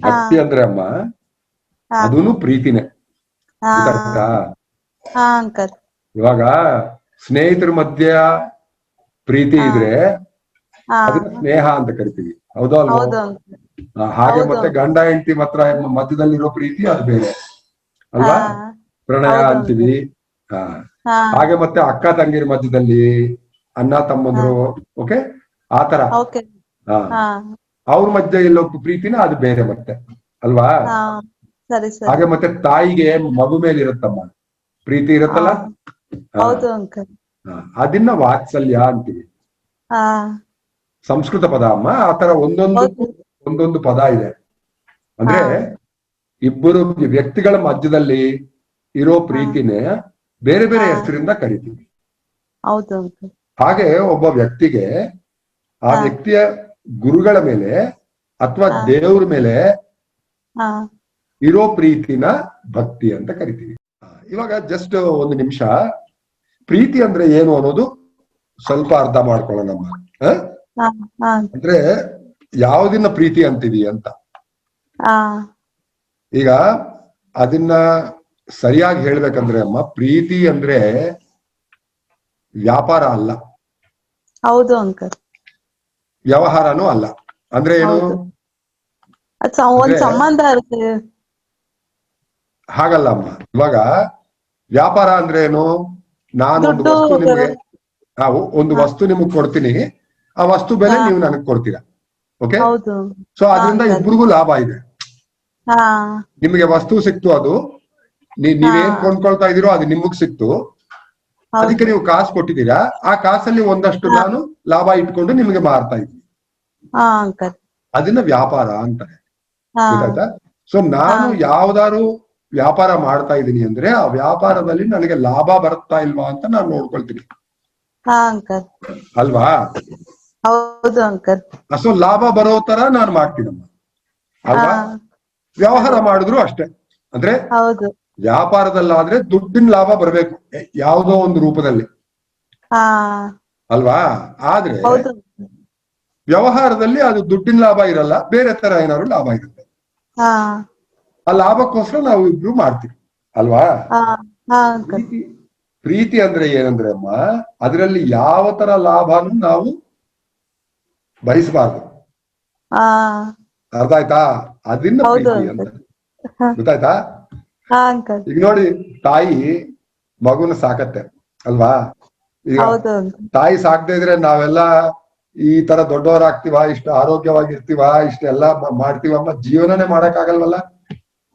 ಭಕ್ತಿ ಅಂದ್ರೆ ಅಮ್ಮ ಅದೂನು ಪ್ರೀತಿನೇ. ಇವಾಗ ಸ್ನೇಹಿತರ ಮಧ್ಯ ಪ್ರೀತಿ ಇದ್ರೆ ಅದನ್ನ ಸ್ನೇಹ ಅಂತ ಕರಿತೀವಿ. ಹೌದೋ ಅಲ್ವಾ? ಹಾಗೆ ಮತ್ತೆ ಗಂಡ ಹೆಂಡತಿ ಮಾತ್ರ ಮಧ್ಯದಲ್ಲಿರೋ ಪ್ರೀತಿ ಅದು ಬೇರೆ. ಅಲ್ವಾ? ಪ್ರಣಯ ಅಂತೀವಿ. ಹಾಗೆ ಮತ್ತೆ ಅಕ್ಕ ತಂಗಿರ ಮಧ್ಯದಲ್ಲಿ ಅಣ್ಣ ತಮ್ಮಂದ್ರು ಓಕೆ? ಆತರ ಹಾ. ಅವ್ರ ಮಧ್ಯೆ ಇಲ್ಲೋ ಪ್ರೀತಿನ ಅದು ಬೇರೆ ಮತ್ತೆ ಅಲ್ವಾ? ಹಾಗೆ ಮತ್ತೆ ತಾಯಿಗೆ ಮಗು ಮೇಲೆ ಇರುತ್ತಮ್ಮ. ಪ್ರೀತಿ ಇರುತ್ತಲ್ಲ? ಅದನ್ನ ವಾತ್ಸಲ್ಯ ಅಂತೀವಿ. ಸಂಸ್ಕೃತ ಪದ ಅಮ್ಮ ಆತರ ಒಂದೊಂದು ಒಂದೊಂದು ಪದ ಇದೆ. ಅಂದ್ರೆ ಇಬ್ಬರು ವ್ಯಕ್ತಿಗಳ ಮಧ್ಯದಲ್ಲಿ ಇರೋ ಪ್ರೀತಿನೇ ಬೇರೆ ಬೇರೆ. ಹೆಸರಿಂದ ಕರಿತೀವಿ. ಹಾಗೆ ಒಬ್ಬ ವ್ಯಕ್ತಿಗೆ ಆ ವ್ಯಕ್ತಿಯ ಗುರುಗಳ ಮೇಲೆ ಅಥವಾ. ದೇವ್ರ ಮೇಲೆ ಇರೋ ಪ್ರೀತಿನ ಭಕ್ತಿ ಅಂತ ಕರಿತೀವಿ. ಇವಾಗ ಜಸ್ಟ್ ಒಂದು ನಿಮಿಷ. ಪ್ರೀತಿ ಅಂದ್ರೆ ಏನು ಅನ್ನೋದು ಸ್ವಲ್ಪ ಅರ್ಥ ಮಾಡ್ಕೊಳ್ಳೋಣ ಅಂದ್ರೆ ಯಾವ್ದನ್ನ ಪ್ರೀತಿ ಅಂತೀವಿ ಅಂತ. ಈಗ ಅದನ್ನ ಸರಿಯಾಗಿ ಹೇಳ್ಬೇಕಂದ್ರೆ ಅಮ್ಮ ಪ್ರೀತಿ ಅಂದ್ರೆ ವ್ಯಾಪಾರ ಅಲ್ಲ. ಹೌದು ಅಂಕಲ್. ವ್ಯವಹಾರನೂ ಅಲ್ಲ. ಅಂದ್ರೆ ಏನು? ಸಂಬಂಧ ಇರುತ್ತೆ. ಹಾಗಲ್ಲ ಅಮ್ಮ. ಇವಾಗ ವ್ಯಾಪಾರ ಅಂದ್ರೆ ಏನು? ನಾನು ಒಂದು ವಸ್ತು ನಿಮಗೆ. ಆ, ಒಂದು ವಸ್ತು ನಿಮಗ್ ಕೊಡ್ತೀನಿ. ಆ ವಸ್ತು ಬೆಲೆ ನೀವು ನನಗೆ ಕೊಡ್ತೀರಾ? ಓಕೆ ಸೊ ಅದರಿಂದ ಇಬ್ರಿಗೂ ಇಬ್ಬರಿಗೂ ಲಾಭ ಇದೆ. ನಿಮಗೆ ವಸ್ತು ಸಿಕ್ತು ಅದು. ನೀವೇನ್. ಕೊಂಡ್ಕೊಳ್ತಾ ಇದೀರೋ ಅದು ನಿಮಗ್ ಸಿಕ್ತು. ಅದಕ್ಕೆ ನೀವು ಕಾಸು ಕೊಟ್ಟಿದ್ದೀರಾ. ಆ ಕಾಸಲ್ಲಿ ಒಂದಷ್ಟು ನಾನು ಲಾಭ ಇಟ್ಕೊಂಡು ನಿಮಗೆ ಮಾರ್ತಾ ಇದ್ದೀನಿ. ಅಂಕಲ್. ಅದನ್ನ ವ್ಯಾಪಾರ ಅಂತಾರೆ. ಗೊತ್ತಾಯ್ತಾ? ಸೊ ನಾನು ಯಾವ್ದಾರು ಯಾವ್ದಾದ್ರು ವ್ಯಾಪಾರ ಮಾಡ್ತಾ ಇದ್ದೀನಿ ಅಂದ್ರೆ ಆ ವ್ಯಾಪಾರದಲ್ಲಿ ನನಗೆ ಲಾಭ ಬರುತ್ತಾ ಇಲ್ವಾ ಅಂತ ನಾನು ನೋಡ್ಕೊಳ್ತೀನಿ. ಅಲ್ವಾ? ಹೌದು ಅಂಕಲ್. ಅಸೋ ಲಾಭ ಬರೋ ತರ ನಾನು ಮಾಡ್ತೀನಮ್ಮ. ಅಲ್ವಾ? ವ್ಯವಹಾರ ಮಾಡಿದ್ರು ಅಷ್ಟೇ. ಅಂದ್ರೆ ವ್ಯಾಪಾರದಲ್ಲಾದ್ರೆ ದುಡ್ಡಿನ ಲಾಭ ಬರಬೇಕು. ಯಾವುದೋ ಒಂದು ರೂಪದಲ್ಲಿ. ಅಲ್ವಾ? ಆದ್ರೆ ವ್ಯವಹಾರದಲ್ಲಿ ಅದು ದುಡ್ಡಿನ ಲಾಭ ಇರಲ್ಲ ಬೇರೆ ತರ ಏನಾದ್ರು ಲಾಭ ಇರುತ್ತೆ. ಆ ಲಾಭಕ್ಕೋಸ್ಕರ ನಾವು ಇಬ್ರು ಮಾಡ್ತೀವಿ ಅಲ್ವಾ? ಪ್ರೀತಿ ಪ್ರೀತಿ ಅಂದ್ರೆ ಏನಂದ್ರೆ ಅಮ್ಮ ಅದರಲ್ಲಿ ಯಾವ ತರ ಲಾಭನೂ ನಾವು ಬಯಸಬಾರ್ದು. ಅರ್ಥ ಆಯ್ತಾ? ಅದನ್ನ ಹೌದು ಪ್ರೀತಿ ಅಂತ. ಗೊತ್ತಾಯ್ತಾ? ಈಗ ನೋಡಿ ತಾಯಿ ಮಗುನ ಸಾಕತ್ತೆ ಅಲ್ವಾ? ಈಗ ತಾಯಿ ಸಾಕದೇ ಇದ್ರೆ ನಾವೆಲ್ಲ ಈ ತರ ದೊಡ್ಡವರಾಗ್ತಿವ ಇಷ್ಟು ಆರೋಗ್ಯವಾಗಿರ್ತೀವ ಇಷ್ಟೆಲ್ಲ ಮಾಡ್ತೀವಮ್ಮ ಜೀವನನೇ ಮಾಡಕ್ ಆಗಲ್ವಲ್ಲ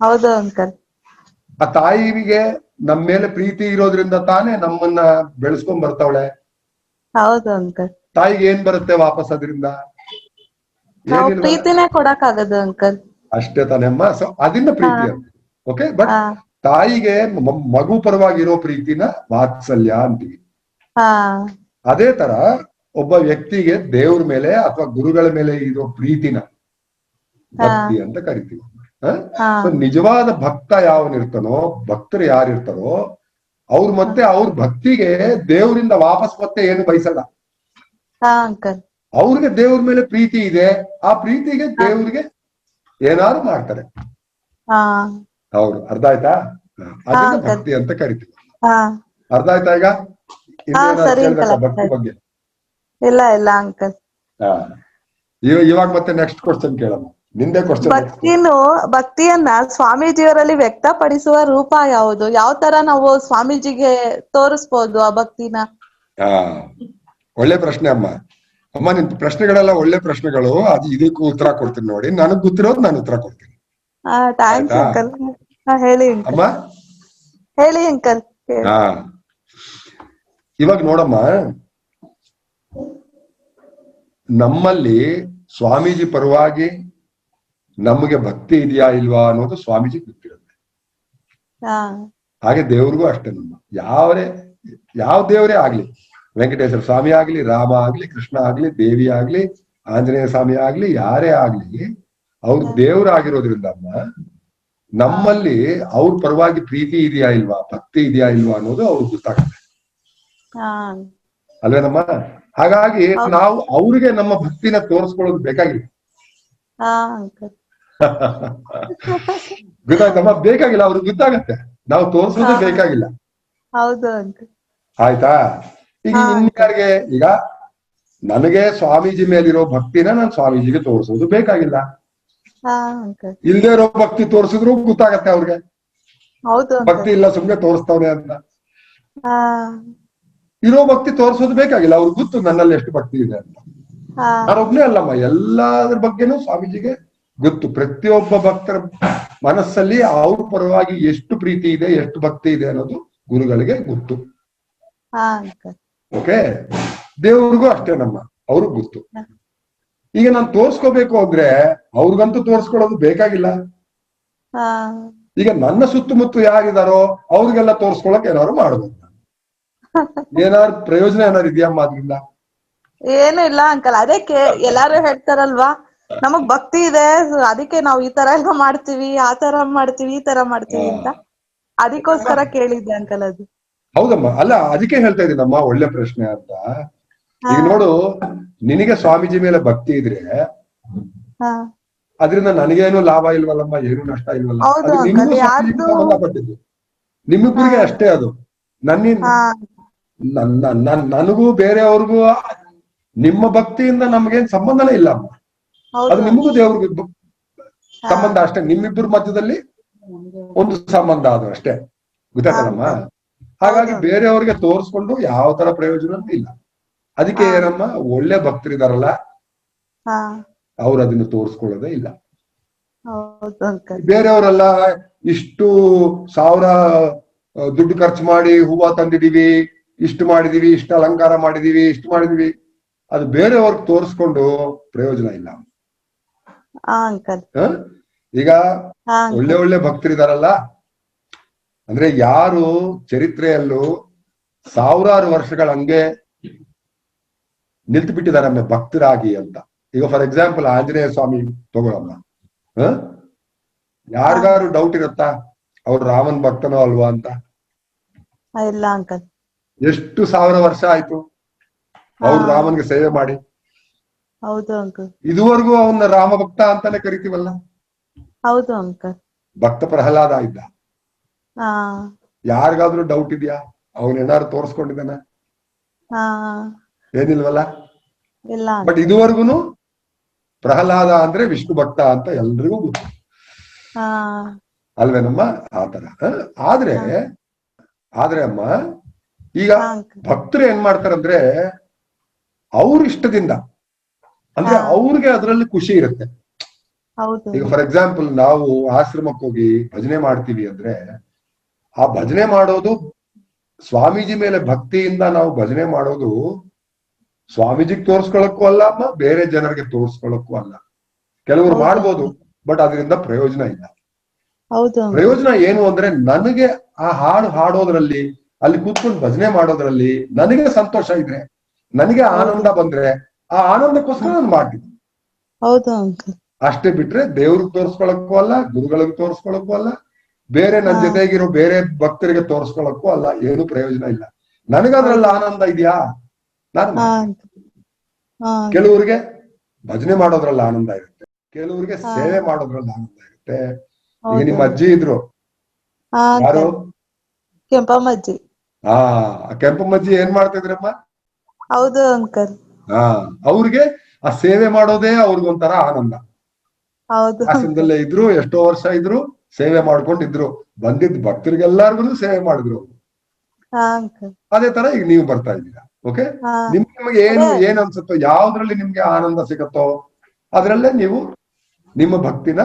ಹೌದು ಅಂಕಲ್. ಆ ತಾಯಿಗೆ ನಮ್ ಮೇಲೆ ಪ್ರೀತಿ ಇರೋದ್ರಿಂದ ತಾನೇ ನಮ್ಮನ್ನ ಬೆಳೆಸ್ಕೊಂಡ್ ಬರ್ತಾವಳೆ. ಹೌದು ಅಂಕಲ್. ತಾಯಿಗೆ ಏನ್ ಬರುತ್ತೆ ವಾಪಸ್ ಅದರಿಂದ? ನಾವು ಏನಿಲ್ವಲ್ಲ? ಪ್ರೀತಿನೇ ಕೊಡಕ್ ಆಗದು ಅಂಕಲ್. ಅಷ್ಟೇ ತಾನೆಮ್ಮ ಸೊ ಅದನ್ನ ಪ್ರೀತಿ ಅಂತ ಓಕೆ ಬಟ್ ತಾಯಿಗೆ ಮಗು ಪರವಾಗಿರೋ ಪ್ರೀತಿನ ವಾತ್ಸಲ್ಯ ಅಂತೀವಿ. ಅದೇ ತರ ಒಬ್ಬ ವ್ಯಕ್ತಿಗೆ ದೇವ್ರ ಮೇಲೆ ಅಥವಾ ಗುರುಗಳ ಮೇಲೆ ಇರೋ ಪ್ರೀತಿನ ಭಕ್ತಿ ಅಂತ ಕರಿತೀವಿ. ನಿಜವಾದ ಭಕ್ತ ಯಾವನಿರ್ತಾನೋ ಭಕ್ತರು ಯಾರಿರ್ತಾರೋ ಅವ್ರ ಮತ್ತೆ ಅವ್ರ ಭಕ್ತಿಗೆ ದೇವರಿಂದ ವಾಪಸ್ ಮತ್ತೆ ಏನು ಬಯಸಲ್ಲ. ಅವ್ರಿಗೆ ದೇವ್ರ ಮೇಲೆ ಪ್ರೀತಿ ಇದೆ ಆ ಪ್ರೀತಿಗೆ ದೇವ್ರಿಗೆ ಏನಾದ್ರು ಮಾಡ್ತಾರೆ. ಹೌದು ಅರ್ಧ ಆಯ್ತಾ? ಅದನ್ನ ಭಕ್ತಿ ಅಂತ ಕರಿತೀವಿ. ಅರ್ಧ ಆಯ್ತಾ ಈಗ? ಭಕ್ತಿ ಬಗ್ಗೆ? ಇಲ್ಲ ಇಲ್ಲ ಅಂಕಲ್ ಇವಾಗ ಮತ್ತೆ ನೆಕ್ಸ್ಟ್ ಕ್ವಶನ್ ಕೇಳಮ್ಮ. ನಿಂದೆ ಕ್ವಶನ್ ಭಕ್ತಿನು ಭಕ್ತಿಯನ್ನ ಸ್ವಾಮೀಜಿಯವರಲ್ಲಿ ವ್ಯಕ್ತಪಡಿಸುವ ರೂಪ ಯಾವುದು? ಯಾವ ತರ ನಾವು ಸ್ವಾಮೀಜಿಗೆ ತೋರಿಸ್ಬೋದು ಆ ಭಕ್ತಿನ? ಹಾ. ಒಳ್ಳೆ ಪ್ರಶ್ನೆ ಅಮ್ಮ. ಅಮ್ಮ ನಿನ್ ಪ್ರಶ್ನೆಗಳೆಲ್ಲ ಒಳ್ಳೆ ಪ್ರಶ್ನೆಗಳು. ಅದು ಇದಕ್ಕೂ ಉತ್ತರ ಕೊಡ್ತೀನಿ ನೋಡಿ. ನನಗ್ ಗೊತ್ತಿರೋದು ನಾನು ಉತ್ತರ ಕೊಡ್ತೀನಿ. ಆ, ಆಯ್ತಾ? ಅಂಕಲ್ ಹಾ ಹೇಳಿ ಅಂಕಲ್ ಅಮ್ಮ? ಹೇಳಿ ಅಂಕಲ್ ಹಾ. ಇವಾಗ ನೋಡಮ್ಮ ನಮ್ಮಲ್ಲಿ ಸ್ವಾಮೀಜಿ ಪರವಾಗಿ ನಮಗೆ ಭಕ್ತಿ ಇದೆಯಾ ಇಲ್ವಾ ಅನ್ನೋದು ಸ್ವಾಮೀಜಿ ಗೊತ್ತಿರುತ್ತೆ. ಹಾಗೆ ದೇವ್ರಿಗೂ ಅಷ್ಟೇ ನಮ್ಮ. ಯಾವರೇ ಯಾವ ದೇವರೇ ಆಗ್ಲಿ ವೆಂಕಟೇಶ್ವರ ಸ್ವಾಮಿ ಆಗ್ಲಿ ರಾಮ ಆಗ್ಲಿ ಕೃಷ್ಣ ಆಗ್ಲಿ ದೇವಿ ಆಗ್ಲಿ ಆಂಜನೇಯ ಸ್ವಾಮಿ ಆಗ್ಲಿ ಯಾರೇ ಆಗ್ಲಿ ಅವ್ರು ದೇವರಾಗಿರೋದ್ರಿಂದ ಅಮ್ಮ ನಮ್ಮಲ್ಲಿ ಅವ್ರ ಪರವಾಗಿ ಪ್ರೀತಿ ಇದೆಯಾ ಇಲ್ವಾ ಭಕ್ತಿ ಇದೆಯಾ ಇಲ್ವಾ ಅನ್ನೋದು ಅವ್ರಿಗೆ ಗೊತ್ತಾಗುತ್ತೆ. ಹಾ. ಅಲ್ವೇನಮ್ಮ? ಹಾಗಾಗಿ ನಾವು ಅವ್ರಿಗೆ ನಮ್ಮ ಭಕ್ತಿನ ತೋರಿಸ್ಕೊಳ್ಳೋದು ಬೇಕಾಗಿಲ್ಲ. ಗೊತ್ತಾಯ್ತಮ್ಮ ಬೇಕಾಗಿಲ್ಲ ಅವ್ರಿಗೆ ಗೊತ್ತಾಗತ್ತೆ. ನಾವು ತೋರಿಸೋದು ಬೇಕಾಗಿಲ್ಲ. ಆಯ್ತಾ? ಈಗ. ಇನ್ಯಾರಿಗೆ ಈಗ ನನಗೆ ಸ್ವಾಮೀಜಿ ಮೇಲಿರೋ ಭಕ್ತಿನ ನಾನು ಸ್ವಾಮೀಜಿಗೆ ತೋರಿಸೋದು ಬೇಕಾಗಿಲ್ಲ. ಇಲ್ದೆ ಇರೋ ಭಕ್ತಿ ತೋರಿಸಿದ್ರು ಗೊತ್ತಾಗತ್ತೆ ಅವ್ರಿಗೆ. ಭಕ್ತಿ ಇಲ್ಲ ಸುಮ್ನೆ ತೋರಿಸ್ತವ್ರೆ ಅಂತ. ಇರೋ ಭಕ್ತಿ ತೋರಿಸೋದು ಬೇಕಾಗಿಲ್ಲ. ಅವ್ರಿಗೆ ಗೊತ್ತು ನನ್ನಲ್ಲಿ ಎಷ್ಟು ಭಕ್ತಿ ಇದೆ ಅಂತ. ನಾನೊಬ್ನೇ ಅಲ್ಲಮ್ಮ. ಎಲ್ಲಾದ್ರ ಬಗ್ಗೆನೂ ಸ್ವಾಮೀಜಿಗೆ ಗೊತ್ತು. ಪ್ರತಿಯೊಬ್ಬ ಭಕ್ತರ ಮನಸ್ಸಲ್ಲಿ ಅವ್ರ ಪರವಾಗಿ ಎಷ್ಟು ಪ್ರೀತಿ ಇದೆ ಎಷ್ಟು ಭಕ್ತಿ ಇದೆ ಅನ್ನೋದು ಗುರುಗಳಿಗೆ ಗೊತ್ತು. ಓಕೆ? ದೇವ್ರಿಗೂ ಅಷ್ಟೇ ನಮ್ಮ ಅವ್ರಿಗ್ ಗೊತ್ತು. ಈಗ ನಾನು ತೋರ್ಸ್ಕೋಬೇಕು ಅಂದ್ರೆ ಅವ್ರಿಗಂತೂ ತೋರ್ಸ್ಕೊಳ್ಳೋದು ಬೇಕಾಗಿಲ್ಲ. ಈಗ ನನ್ನ ಸುತ್ತಮುತ್ತ ಯಾರಿದಾರೋ ಅವ್ರಿಗೆಲ್ಲ ತೋರ್ಸ್ಕೊಳಕ್ ಏನಾದ್ರು ಮಾಡ್ಬೋದು. ಏನಾದ್ರು ಪ್ರಯೋಜನ ಏನಾದ್ರು ಇದೆಯಮ್ಮ ಅದ್ರಿಂದ? ಏನು ಇಲ್ಲ ಅಂಕಲ್ ಅದಕ್ಕೆ ಎಲ್ಲಾರು ಹೇಳ್ತಾರಲ್ವಾ? ನಮಗ್ ಭಕ್ತಿ ಇದೆ ಅದಕ್ಕೆ ನಾವು ಈ ತರ ಎಲ್ಲ ಮಾಡ್ತೀವಿ ಆ ತರ ಮಾಡ್ತೀವಿ ಈ ತರ ಮಾಡ್ತೀವಿ ಅಂತ. ಅದಕ್ಕೋಸ್ಕರ ಕೇಳಿದ್ದೆ ಅಂಕಲ್ ಅದು. ಹೌದಮ್ಮ ಅಲ್ಲ ಅದಕ್ಕೆ ಹೇಳ್ತಾ ಇದ್ದೀನಮ್ಮ ಒಳ್ಳೆ ಪ್ರಶ್ನೆ ಅಂತ. ಈಗ ನೋಡು ನಿನಗೆ ಸ್ವಾಮೀಜಿ ಮೇಲೆ ಭಕ್ತಿ ಇದ್ರೆ ಅದರಿಂದ ನನಗೇನು ಲಾಭ ಇಲ್ವಲ್ಲಮ್ಮ ಏನು ನಷ್ಟ ಇಲ್ವಲ್ಲ? ನಿಮ್ಮಿಬ್ಬರಿಗೆ ಅಷ್ಟೇ ಅದು. ನನ್ನ ನನಗೂ ಬೇರೆಯವ್ರಿಗೂ ನಿಮ್ಮ ಭಕ್ತಿಯಿಂದ ನಮ್ಗೇನ್ ಸಂಬಂಧನೇ ಇಲ್ಲ ಅಮ್ಮ. ಅದು ನಿಮಗೂ ದೇವ್ರಿಗೆ ಸಂಬಂಧ ಅಷ್ಟೇ. ನಿಮ್ಮಿಬ್ಬರ ಮಧ್ಯದಲ್ಲಿ ಒಂದು ಸಂಬಂಧ ಅದು ಅಷ್ಟೇ. ಗೊತ್ತಾಯ್ತಲ್ಲಮ್ಮ ಹಾಗಾಗಿ. ಬೇರೆಯವ್ರಿಗೆ ತೋರಿಸ್ಕೊಂಡು ಯಾವ ತರ ಪ್ರಯೋಜನ ಇಲ್ಲ. ಅದಕ್ಕೆ ಏನಮ್ಮ? ಒಳ್ಳೆ ಭಕ್ತರಿದಾರಲ್ಲ. ಅವ್ರು ಅದನ್ನ ತೋರಿಸ್ಕೊಳ್ಳೋದೇ ಇಲ್ಲ. ಬೇರೆಯವರೆಲ್ಲ ಇಷ್ಟು ಸಾವಿರ ದುಡ್ಡು ಖರ್ಚು ಮಾಡಿ ಹೂವ ತಂದಿದೀವಿ. ಇಷ್ಟು ಮಾಡಿದೀವಿ ಇಷ್ಟು ಅಲಂಕಾರ ಮಾಡಿದೀವಿ ಇಷ್ಟು ಮಾಡಿದೀವಿ. ಅದು ಬೇರೆಯವ್ರಿಗೆ ತೋರಿಸ್ಕೊಂಡು ಪ್ರಯೋಜನ ಇಲ್ಲ? ಈಗ ಒಳ್ಳೆ ಒಳ್ಳೆ ಭಕ್ತರಿದಾರಲ್ಲ? ಅಂದ್ರೆ ಯಾರು ಚರಿತ್ರೆಯಲ್ಲೂ ಸಾವಿರಾರು ವರ್ಷಗಳ ಹಂಗೆ ನಿಲ್ತು ಬಿಟ್ಟಿದಾರಮ್ಮ ಭಕ್ತರಾಗಿ ಅಂತ. ಈಗ ಫಾರ್ ಎಕ್ಸಾಂಪಲ್ ಆಂಜನೇಯ ಸ್ವಾಮಿ ತಗೊಳಮ್ಮ. ಹ? ಯಾರಿಗಾರು ಡೌಟ್ ಇರುತ್ತಾ? ಅವ್ರು ರಾಮನ್ ಭಕ್ತನೋ ಅಲ್ವಾ ಅಂತ? ಇಲ್ಲ ಅಂಕಲ್. ಎಷ್ಟು ಸಾವಿರ ವರ್ಷ ಆಯ್ತು? ಅವ್ರು. ರಾಮನ್ಗೆ ಸೇವೆ ಮಾಡಿ. ಹೌದು ಅಂಕಲ್. ಇದುವರೆಗೂ ಅವನ್ನ ರಾಮ ಭಕ್ತ ಅಂತಾನೆ ಕರಿತೀವಲ್ಲ? ಹೌದು ಅಂಕಲ್. ಭಕ್ತ ಪ್ರಹ್ಲಾದ ಇದ್ದ. ಯಾರಿಗಾದ್ರೂ ಡೌಟ್ ಇದೆಯಾ? ಅವನ್ ಏನಾದ್ರು ತೋರ್ಸ್ಕೊಂಡಿದ್ದಾನ? ಏನಿಲ್ವಲ್ಲ? ಇಲ್ಲ ಬಟ್ ಇದುವರೆಗೂ ಪ್ರಹ್ಲಾದ ಅಂದ್ರೆ ವಿಷ್ಣು ಭಕ್ತ ಅಂತ ಎಲ್ರಿಗೂ ಗೊತ್ತು. ಅಲ್ವೇನಮ್ಮ? ಆತರ ಆದ್ರೆ ಆದ್ರೆ ಅಮ್ಮ ಈಗ ಭಕ್ತರು ಏನ್ ಮಾಡ್ತಾರಂದ್ರೆ ಅವ್ರ ಇಷ್ಟದಿಂದ ಅಂದ್ರೆ. ಅವ್ರಿಗೆ ಅದರಲ್ಲಿ ಖುಷಿ ಇರುತ್ತೆ. ಈಗ ಫಾರ್ ಎಕ್ಸಾಂಪಲ್ ನಾವು ಆಶ್ರಮಕ್ಕೆ ಹೋಗಿ ಭಜನೆ ಮಾಡ್ತೀವಿ ಅಂದ್ರೆ ಆ ಭಜನೆ ಮಾಡೋದು ಸ್ವಾಮೀಜಿ ಮೇಲೆ ಭಕ್ತಿಯಿಂದ ನಾವು ಭಜನೆ ಮಾಡೋದು ಸ್ವಾಮೀಜಿಗೆ ತೋರ್ಸ್ಕೊಳಕ್ಕೂ ಅಲ್ಲ ಅಮ್ಮ ಬೇರೆ ಜನರಿಗೆ ತೋರ್ಸ್ಕೊಳಕ್ಕೂ ಅಲ್ಲ. ಕೆಲವರು. ಮಾಡ್ಬೋದು ಬಟ್ ಅದರಿಂದ ಪ್ರಯೋಜನ ಇಲ್ಲ. ಹೌದು. ಪ್ರಯೋಜನ ಏನು ಅಂದ್ರೆ ನನಗೆ ಆ ಹಾಡು ಹಾಡೋದ್ರಲ್ಲಿ ಅಲ್ಲಿ ಕೂತ್ಕೊಂಡು ಭಜನೆ ಮಾಡೋದ್ರಲ್ಲಿ ನನಗೆ ಸಂತೋಷ ಇದ್ರೆ ನನಗೆ ಆನಂದ ಬಂದ್ರೆ ಆ ಆನಂದಕ್ಕೋಸ್ಕರ ನಾನು ಮಾಡ್ತೀನಿ. ಅಷ್ಟೇ ಬಿಟ್ರೆ ದೇವ್ರಿಗೆ ತೋರಿಸ್ಕೊಳಕ್ಕೂ ಅಲ್ಲ ಗುರುಗಳಿಗೆ ತೋರಿಸ್ಕೊಳಕ್ಕೂ ಅಲ್ಲ ಬೇರೆ ನನ್ನ ಜೊತೆಗಿರೋ ಬೇರೆ ಭಕ್ತರಿಗೆ ತೋರಿಸ್ಕೊಳಕ್ಕೂ ಅಲ್ಲ ಏನು ಪ್ರಯೋಜನ ಇಲ್ಲ. ನನಗದ್ರಲ್ಲಿ ಆನಂದ ಇದೆಯಾ? ನಾನು ಕೆಲವ್ರಿಗೆ ಭಜನೆ ಮಾಡೋದ್ರಲ್ಲಿ ಆನಂದ ಇರುತ್ತೆ. ಕೆಲವರಿಗೆ ಸೇವೆ ಮಾಡೋದ್ರಲ್ಲಿ ಆನಂದ ಇರುತ್ತೆ. ಈಗ ನಿಮ್ಮ ಅಜ್ಜಿ ಇದ್ರು. ಯಾರು? ಕೆಂಪಮ್ಮಜ್ಜಿ ಆ ಕೆಂಪು ಮಜ್ಜಿ ಏನ್ ಮಾಡ್ತಿದ್ರಮ್ಮ? ಹೌದು ಅಂಕಲ್ ಹಾ ಅವ್ರಿಗೆ ಆ ಸೇವೆ ಮಾಡೋದೇ ಅವ್ರಿಗೊಂಥರ ಆನಂದ. ಹೌದು. ಇದ್ರು ಎಷ್ಟೋ ವರ್ಷ ಇದ್ರು ಸೇವೆ ಮಾಡ್ಕೊಂಡಿದ್ರು. ಬಂದಿದ್ ಭಕ್ತರಿಗೆಲ್ಲಾರ್ಗು ಸೇವೆ ಮಾಡಿದ್ರು. ಅವ್ರು. ಹಾ ಅಂಕಲ್ ಅದೇ ತರ ಈಗ ನೀವು ಬರ್ತಾ ಇದ್ದೀರಾ ಓಕೆ ನಿಮ್ಗೆ ನಿಮ್ ನಿಮಗೆ ಏನು. ಏನ್ ಅನ್ಸುತ್ತೋ ಯಾವ್ದ್ರಲ್ಲಿ ನಿಮ್ಗೆ ಆನಂದ ಸಿಗತ್ತೋ ಅದ್ರಲ್ಲೇ ನೀವು ನಿಮ್ಮ ಭಕ್ತಿನ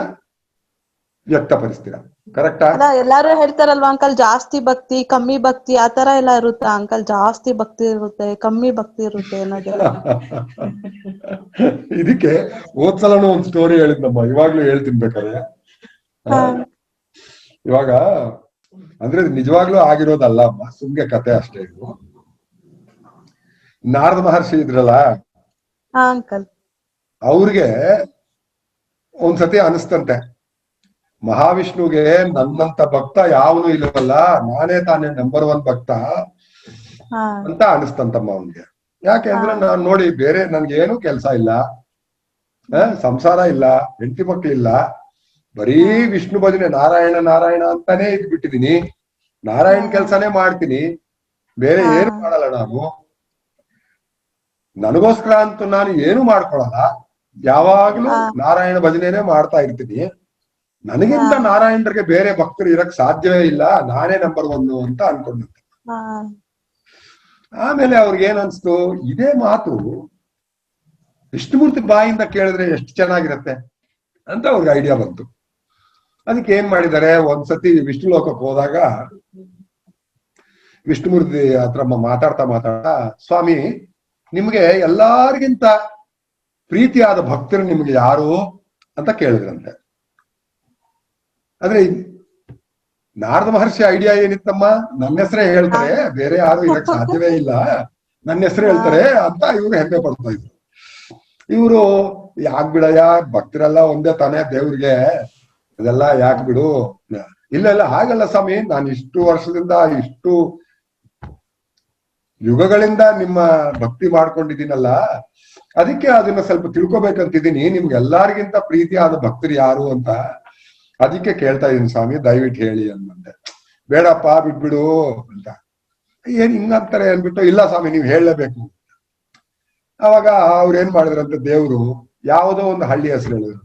ವ್ಯಕ್ತಪಡಿಸ್ತೀರಾ. ಕರೆಕ್ಟಾ ಅಲ್ಲ ಎಲ್ಲಾರು ಹೇಳ್ತಾರಲ್ವಾ ಅಂಕಲ್ ಜಾಸ್ತಿ ಭಕ್ತಿ ಕಮ್ಮಿ ಭಕ್ತಿ ಆತರ ಎಲ್ಲ ಇರುತ್ತಾ ಅಂಕಲ್? ಜಾಸ್ತಿ ಭಕ್ತಿ ಇರುತ್ತೆ ಕಮ್ಮಿ ಭಕ್ತಿ ಇರುತ್ತೆ ಅನ್ನೋದೆಲ್ಲ ಇದಕ್ಕೆ ಹೋದ್ಸಲನೂ ಒಂದ್ ಸ್ಟೋರಿ ಹೇಳಿದ್ನಮ್ಮ ಇವಾಗ್ಲೂ ಹೇಳ್ತೀನಿ ಬೇಕಾದ್ರೆ. ಇವಾಗ ಅಂದ್ರೆ ನಿಜವಾಗ್ಲೂ ಆಗಿರೋದಲ್ಲ ಅಮ್ಮ ಸುಮ್ಗೆ ಕತೆ ಅಷ್ಟೇ ಇದು. ನಾರದ ಮಹರ್ಷಿ ಇದ್ರಲ್ಲ? ಅಂಕಲ್. ಅವ್ರಿಗೆ ಒಂದ್ಸತಿ ಅನಿಸ್ತಂತೆ. ಮಹಾವಿಷ್ಣುಗೆ ನನ್ನಂತ ಭಕ್ತ ಯಾವನು ಇಲ್ಲವಲ್ಲ? ನಾನೇ ತಾನೇ ನಂಬರ್ ಒನ್ ಭಕ್ತ ಅಂತ ಅನಿಸ್ತಂತಮ್ಮ ಅವನ್ಗೆ. ಯಾಕೆ ಅಂದ್ರೆ ನಾನ್ ನೋಡಿ ಬೇರೆ ನನ್ಗೆ ಏನು ಕೆಲ್ಸ ಇಲ್ಲ. ಸಂಸಾರ ಇಲ್ಲ ಹೆಂಡತಿ ಮಕ್ಳಿಲ್ಲ ಬರೀ ವಿಷ್ಣು ಭಜನೆ ನಾರಾಯಣ ನಾರಾಯಣ ಅಂತಾನೆ ಇದ್ಬಿಟ್ಟಿದೀನಿ. ನಾರಾಯಣ ಕೆಲ್ಸಾನೇ ಮಾಡ್ತೀನಿ. ಬೇರೆ. ಏನು ಮಾಡಲ್ಲ ನಾನು. ನನಗೋಸ್ಕರ ಅಂತೂ ನಾನು ಏನು ಮಾಡ್ಕೊಳಲ್ಲ. ಯಾವಾಗ್ಲೂ ನಾರಾಯಣ ಭಜನೆನೇ ಮಾಡ್ತಾ ಇರ್ತೀನಿ. ನನಗಿಂತ ನಾರಾಯಣರಿಗೆ ಬೇರೆ ಭಕ್ತರು ಇರಕ್ ಸಾಧ್ಯವೇ ಇಲ್ಲ ನಾನೇ ನಂಬರ್ ಒನ್ ಅಂತ ಅನ್ಕೊಂಡಂತೆ. ಆಮೇಲೆ ಅವ್ರಿಗೆ ಏನ್ ಅನ್ಸ್ತು? ಇದೇ ಮಾತು ವಿಷ್ಣುಮೂರ್ತಿ ಬಾಯಿಂದ ಕೇಳಿದ್ರೆ ಎಷ್ಟು ಚೆನ್ನಾಗಿರತ್ತೆ ಅಂತ ಅವ್ರಿಗೆ ಐಡಿಯಾ ಬಂತು. ಅದಕ್ಕೆ ಏನ್ ಮಾಡಿದ್ದಾರೆ? ಒಂದ್ಸತಿ ವಿಷ್ಣು ಲೋಕಕ್ಕೆ ಹೋದಾಗ ವಿಷ್ಣುಮೂರ್ತಿ ಹತ್ರ ಮಾತಾಡ್ತಾ ಮಾತಾಡ್ತಾ ಸ್ವಾಮಿ ನಿಮ್ಗೆ ಎಲ್ಲಾರ್ಗಿಂತ ಪ್ರೀತಿಯಾದ ಭಕ್ತರು ನಿಮ್ಗೆ ಯಾರು? ಅಂತ ಕೇಳಿದ್ರಂತೆ. ಆದ್ರೆ ನಾರದ ಮಹರ್ಷಿ ಐಡಿಯಾ ಏನಿತ್ತಮ್ಮ? ನನ್ನ ಹೆಸರೇ ಹೇಳ್ತಾರೆ, ಬೇರೆ ಯಾರು ಇದಕ್ ಸಾಧ್ಯವೇ ಇಲ್ಲ. ನನ್ನ ಹೆಸರು ಹೇಳ್ತಾರೆ ಅಂತ ಇವ್ರು ಹೆಮ್ಮೆ ಪಡ್ತಾ ಇದ್ರು. ಇವರು, ಯಾಕ್ ಬಿಡಯ್ಯ? ಭಕ್ತರೆಲ್ಲ ಒಂದೇ ತಾನೇ ದೇವ್ರಿಗೆ. ಅದೆಲ್ಲ ಯಾಕೆ ಬಿಡು? ಇಲ್ಲ ಇಲ್ಲ, ಹಾಗಲ್ಲ ಸ್ವಾಮಿ. ನಾನು ಇಷ್ಟು ವರ್ಷದಿಂದ, ಇಷ್ಟು ಯುಗಗಳಿಂದ ನಿಮ್ಮ ಭಕ್ತಿ ಮಾಡ್ಕೊಂಡಿದ್ದೀನಲ್ಲ, ಅದಕ್ಕೆ ಅದನ್ನ ಸ್ವಲ್ಪ ತಿಳ್ಕೊಬೇಕಂತಿದ್ದೀನಿ. ನಿಮ್ಗೆ ಪ್ರೀತಿ ಪ್ರೀತಿಯಾದ ಭಕ್ತರು ಯಾರು ಅಂತ. ಅದಕ್ಕೆ ಕೇಳ್ತಾ ಇದೀನಿ ಸ್ವಾಮಿ ದಯವಿಟ್ಟು ಹೇಳಿ ಅಂದಂತೆ ಬೇಡಪ್ಪ ಬಿಟ್ಬಿಡು ಅಂತ. ಏನ್ ಹಿಂಗಂತಾರೆ ಅಂದ್ಬಿಟ್ಟು ಇಲ್ಲ ಸ್ವಾಮಿ ನೀವು ಹೇಳಲೇಬೇಕು. ಅವಾಗ ಅವ್ರು ಏನ್ ಮಾಡಿದ್ರಂತೆ ದೇವ್ರು ಯಾವುದೋ ಒಂದು ಹಳ್ಳಿ ಹೆಸರು ಹೇಳಿದ್ರು